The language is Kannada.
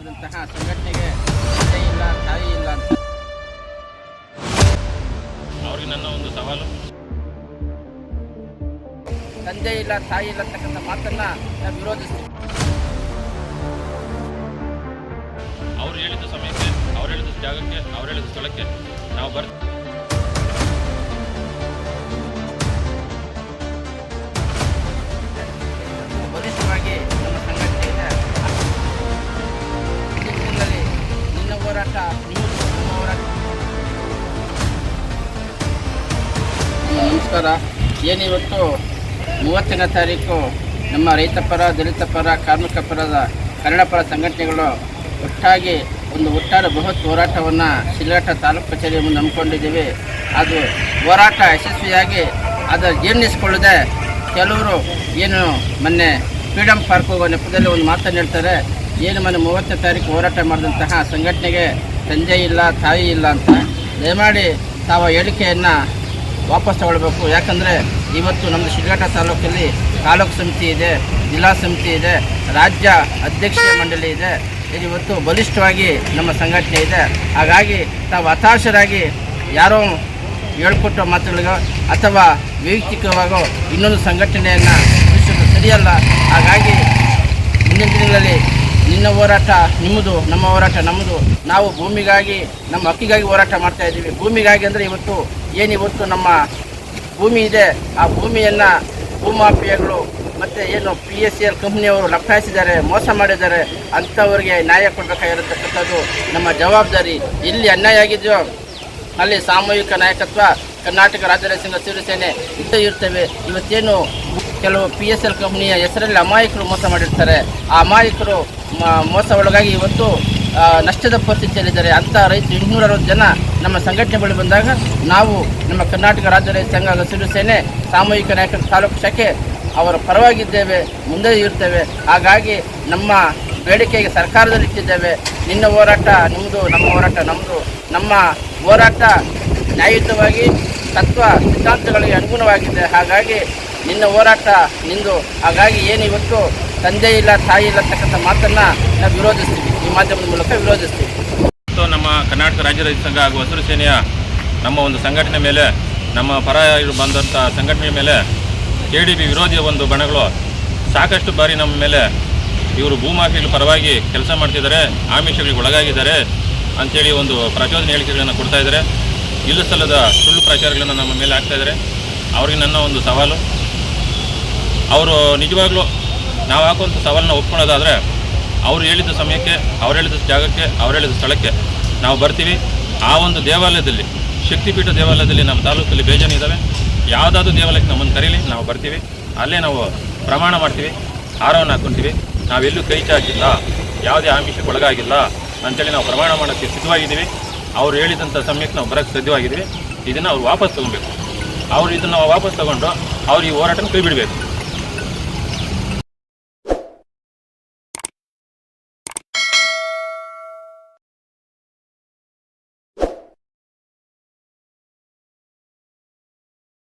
ಮಾಡಿದಂತಹ ಸಂಘಟನೆಗೆ ತಂದೆ ಇಲ್ಲ ತಾಯಿ ಇಲ್ಲ ಅಂತ. ಅವ್ರಿಗೆ ನನ್ನ ಒಂದು ಸವಾಲು. ತಂದೆ ಇಲ್ಲ ತಾಯಿ ಇಲ್ಲ ಅಂತಕ್ಕಂಥ ಮಾತನ್ನ ನಾನು ವಿರೋಧಿಸ್ತೀವಿ. ಅವ್ರು ಹೇಳಿದ ಸಮಯಕ್ಕೆ ಅವ್ರು ಹೇಳಿದ ಜಾಗಕ್ಕೆ ಅವ್ರು ಹೇಳಿದ ಸ್ಥಳಕ್ಕೆ ನಾವು ಬರ್ತೀವಿ. ನಮಸ್ಕಾರ. ಏನಿವತ್ತು? ಮೂವತ್ತನೇ ತಾರೀಕು ನಮ್ಮ ರೈತ ಪರ, ದಲಿತ ಪರ, ಕಾರ್ಮಿಕ ಪರದ, ಕನ್ನಡ ಪರ ಸಂಘಟನೆಗಳು ಒಟ್ಟಾಗಿ ಒಂದು ಒಟ್ಟಾರೆ ಬೃಹತ್ ಹೋರಾಟವನ್ನು ಶಿಲಾಟ ತಾಲೂಕು ಕಚೇರಿ ಮುಂದೆ ಹಮ್ಮಿಕೊಂಡಿದ್ದೀವಿ. ಅದು ಹೋರಾಟ ಯಶಸ್ವಿಯಾಗಿ ಅದು ಜೀರ್ಣಿಸಿಕೊಳ್ಳದೆ ಕೆಲವರು ಏನು ಮೊನ್ನೆ ಫ್ರೀಡಮ್ ಪಾರ್ಕ್ ಹೋಗೋ ನೆಪದಲ್ಲಿ ಒಂದು ಮಾತನ್ನು ಹೇಳ್ತಾರೆ. ಏನು ಮೊನ್ನೆ ಮೂವತ್ತನೇ ತಾರೀಕು ಹೋರಾಟ ಮಾಡಿದಂತಹ ಸಂಘಟನೆಗೆ ತಂದೆ ಇಲ್ಲ, ತಾಯಿ ಇಲ್ಲ ಅಂತ. ದಯಮಾಡಿ ತಾವು ಹೇಳಿಕೆಯನ್ನು ವಾಪಸ್ ತಗೊಳ್ಬೇಕು. ಯಾಕಂದರೆ ಇವತ್ತು ನಮ್ಮದು ಶಿಡ್ಘಟ್ಟ ತಾಲೂಕಲ್ಲಿ ತಾಲೂಕು ಸಮಿತಿ ಇದೆ, ಜಿಲ್ಲಾ ಸಮಿತಿ ಇದೆ, ರಾಜ್ಯ ಅಧ್ಯಕ್ಷ ಮಂಡಳಿ ಇದೆ. ಇವತ್ತು ಬಲಿಷ್ಠವಾಗಿ ನಮ್ಮ ಸಂಘಟನೆ ಇದೆ. ಹಾಗಾಗಿ ತಾವು ಹತಾಶರಾಗಿ ಯಾರೋ ಹೇಳ್ಕೊಟ್ಟ ಮಾತುಗಳಿಗೋ ಅಥವಾ ವೈಯಕ್ತಿಕವಾಗೋ ಇನ್ನೊಂದು ಸಂಘಟನೆಯನ್ನು ಸರಿಯಲ್ಲ. ಹಾಗಾಗಿ ಮುಂದಿನ ದಿನಗಳಲ್ಲಿ ನಿನ್ನ ಹೋರಾಟ ನಿಮ್ಮದು, ನಮ್ಮ ಹೋರಾಟ ನಮ್ಮದು. ನಾವು ಭೂಮಿಗಾಗಿ, ನಮ್ಮ ಹಕ್ಕಿಗಾಗಿ ಹೋರಾಟ ಮಾಡ್ತಾ ಇದ್ದೀವಿ. ಭೂಮಿಗಾಗಿ ಅಂದರೆ ಇವತ್ತು, ಏನು ಇವತ್ತು ನಮ್ಮ ಭೂಮಿ ಇದೆ. ಆ ಭೂಮಿಯನ್ನು ಭೂಮಾಫಿಯಾಗಳು ಮತ್ತು ಏನು ಪಿ ಎಸ್ ಸಿ ಎಲ್ ಕಂಪ್ನಿಯವರು ಲಪ್ಪಾಯಿಸಿದ್ದಾರೆ, ಮೋಸ ಮಾಡಿದ್ದಾರೆ ಅಂಥವ್ರಿಗೆ ನ್ಯಾಯ ಕೊಡಬೇಕಾಗಿರತಕ್ಕಂಥದ್ದು ನಮ್ಮ ಜವಾಬ್ದಾರಿ. ಇಲ್ಲಿ ಅನ್ಯಾಯ ಆಗಿದೆಯೋ ಅಲ್ಲಿ ಸಾಮೂಹಿಕ ನಾಯಕತ್ವ ಕರ್ನಾಟಕ ರಾಜ್ಯ ಸಂಘ ಶಿವಸೇನೆ ಇದ್ದೇ ಇರ್ತೇವೆ. ಇವತ್ತೇನು ಕೆಲವು ಪಿ ಎಸ್ ಎಲ್ ಕಂಪ್ನಿಯ ಹೆಸರಲ್ಲಿ ಅಮಾಯಕರು ಮೋಸ ಮಾಡಿರ್ತಾರೆ. ಆ ಅಮಾಯಕರು ಮೋಸ ಒಳಗಾಗಿ ಇವತ್ತು ನಷ್ಟದ ಪರಿಸ್ಥಿತಿಯಲ್ಲಿದ್ದಾರೆ. ಅಂಥ ರೈತರು ಇನ್ನೂರ ಅರವತ್ತು ಜನ ನಮ್ಮ ಸಂಘಟನೆ ಬಳಿ ಬಂದಾಗ ನಾವು ನಮ್ಮ ಕರ್ನಾಟಕ ರಾಜ್ಯ ರೈತ ಸಂಘ ಹಸಿರು ಸೇನೆ ಸಾಮೂಹಿಕ ನಾಯಕರ ತಾಲೂಕು ಶಾಖೆ ಅವರ ಪರವಾಗಿದ್ದೇವೆ, ಮುಂದೆ ಇರ್ತೇವೆ ಹಾಗಾಗಿ ನಮ್ಮ ಬೇಡಿಕೆಗೆ ಸರ್ಕಾರದಲ್ಲಿ ಇಟ್ಟಿದ್ದೇವೆ. ನಿನ್ನ ಹೋರಾಟ ನಿಮ್ಮದು ನಮ್ಮ ಹೋರಾಟ ನಮ್ಮದು ನಮ್ಮ ಹೋರಾಟ ನ್ಯಾಯಯುತವಾಗಿ, ತತ್ವ ಸಿದ್ಧಾಂತಗಳಿಗೆ ಅನುಗುಣವಾಗಿದೆ. ಹಾಗಾಗಿ ನಿನ್ನ ಹೋರಾಟ ನಿಂದು. ಹಾಗಾಗಿ ಏನು ಇವತ್ತು ತಂದೆ ಇಲ್ಲ, ತಾಯಿ ಇಲ್ಲ ಅಂತಕ್ಕಂಥ ಮಾತನ್ನು ನಾವು ವಿರೋಧಿಸ್ತೀವಿ. ಈ ಮಾಧ್ಯಮದ ಮೂಲಕ ವಿರೋಧಿಸ್ತೀವಿ. ಮತ್ತು ನಮ್ಮ ಕರ್ನಾಟಕ ರಾಜ್ಯ ರೈತ ಸಂಘ ಹಾಗೂ ಹಸಿರು ಸೇನೆಯ ನಮ್ಮ ಒಂದು ಸಂಘಟನೆ ಮೇಲೆ, ನಮ್ಮ ಪರ ಬಂದಂಥ ಸಂಘಟನೆ ಮೇಲೆ ಕೆ ಡಿ ಬಿ ವಿರೋಧಿಯ ಒಂದು ಬಣಗಳು ಸಾಕಷ್ಟು ಬಾರಿ ನಮ್ಮ ಮೇಲೆ ಇವರು ಭೂಮಾಫಿಗಳ ಪರವಾಗಿ ಕೆಲಸ ಮಾಡ್ತಿದ್ದಾರೆ, ಆಮಿಷಗಳಿಗೆ ಒಳಗಾಗಿದ್ದಾರೆ ಅಂಥೇಳಿ ಒಂದು ಪ್ರಚೋದನೆ ಹೇಳಿಕೆಗಳನ್ನು ಕೊಡ್ತಾ ಇದ್ದಾರೆ. ಇಲ್ಲ ಸಲ್ಲದ ಸುಳ್ಳು ಪ್ರಚಾರಗಳನ್ನು ನಮ್ಮ ಮೇಲೆ ಹಾಕ್ತಾ ಇದ್ದಾರೆ. ಅವ್ರಿಗೆ ನನ್ನ ಒಂದು ಸವಾಲು. ಅವರು ನಿಜವಾಗ್ಲೂ ನಾವು ಹಾಕುವಂಥ ಸವಾಲನ್ನ ಒಪ್ಕೊಳ್ಳೋದಾದರೆ ಅವ್ರು ಹೇಳಿದ ಸಮಯಕ್ಕೆ, ಅವ್ರು ಹೇಳಿದ ಜಾಗಕ್ಕೆ, ಅವ್ರು ಹೇಳಿದ ಸ್ಥಳಕ್ಕೆ ನಾವು ಬರ್ತೀವಿ. ಆ ಒಂದು ದೇವಾಲಯದಲ್ಲಿ, ಶಕ್ತಿಪೀಠ ದೇವಾಲಯದಲ್ಲಿ ನಮ್ಮ ತಾಲೂಕಲ್ಲಿ ಬೇಜಾನ್ ಇದ್ದಾವೆ. ಯಾವುದಾದ್ರೂ ದೇವಾಲಯಕ್ಕೆ ನಮ್ಮನ್ನು ಕರೀಲಿ, ನಾವು ಬರ್ತೀವಿ. ಅಲ್ಲೇ ನಾವು ಪ್ರಮಾಣ ಮಾಡ್ತೀವಿ ಆರವನ್ನು ಹಾಕ್ಕೊಂತೀವಿ. ನಾವೆಲ್ಲೂ ಕೈ ಚಾಚಿಲ್ಲ, ಯಾವುದೇ ಆಮಿಷಕ್ಕೆ ಒಳಗಾಗಿಲ್ಲ ಅಂತೇಳಿ ನಾವು ಪ್ರಮಾಣ ಮಾಡೋಕ್ಕೆ ಸಿದ್ಧವಾಗಿದ್ದೀವಿ. ಅವ್ರು ಹೇಳಿದಂಥ ಸಮಯಕ್ಕೆ ನಾವು ಬರೋಕ್ಕೆ ಸಿದ್ಧವಾಗಿದ್ದೀವಿ. ಇದನ್ನು ಅವ್ರು ವಾಪಸ್ ತೊಗೊಬೇಕು. ಅವ್ರು ಇದನ್ನು ವಾಪಸ್ ತಗೊಂಡು ಅವ್ರು ಈ ಹೋರಾಟನ ಕೈ ಬಿಡಬೇಕು.